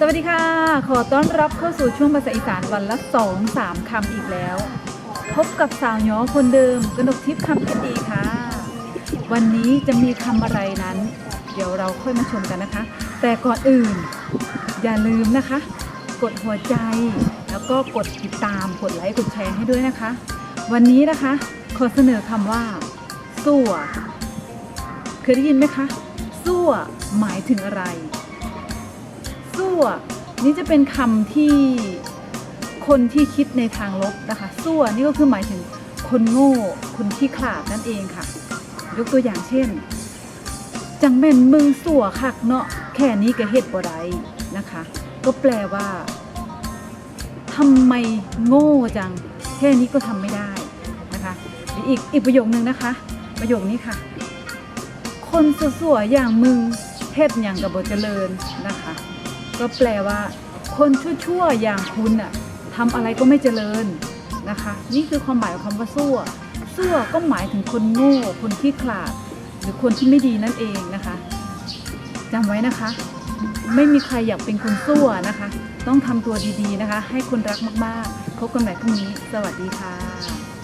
สวัสดีค่ะ ขอต้อนรับเข้าสู่ช่วงภาษาอีสานวันละสองสามคำอีกแล้ว พบกับสาวย้อคนเดิมกนกทิพย์คำเพชรดีค่ะ วันนี้จะมีคำอะไรนั้น เดี๋ยวเราค่อยมาชมกันนะคะ แต่ก่อนอื่น อย่าลืมนะคะ กดหัวใจ แล้วก็กดติดตาม กดไลค์ กดแชร์ให้ด้วยนะคะ วันนี้นะคะ ขอเสนอคำว่าสั่วเคยได้ยินไหมคะสั่วหมายถึงอะไร สั่วนี่จะเป็นคำที่คนที่คิดในทางลบนะคะสั่วนี่ก็คือหมายถึงคนโง่คนขี้ขลาดนั่นเองค่ะ ยกตัวอย่างเช่น จังแม่นมึงสั่วคักเนาะแค่นี้ก็เฮ็ดบ่ได้นะคะ ก็แปลว่าทำไมโง่จัง แค่นี้ก็ทำไม่ได้นะคะหรืออีกอีกประโยคนึงนะคะ ประโยคนี้ค่ะ คนสั่วๆอย่างมึงเฮ็ดอย่างกับบ่เจริญนะคะ ก็แปลว่า คนชั่วๆอย่างคุณน่ะทำอะไรก็ไม่เจริญนะคะ นี่คือความหมายของคำว่าซั่วซั่วก็หมายถึงคนโง่ คนที่ขลาด หรือคนที่ไม่ดีนั่นเองนะคะจำไว้นะคะ ไม่มีใครอยากเป็นคนซั่วนะคะ ต้องทำตัวดีๆนะคะ ให้คนรักมากๆ พบกันใหม่พรุ่งนี้ สวัสดีค่ะ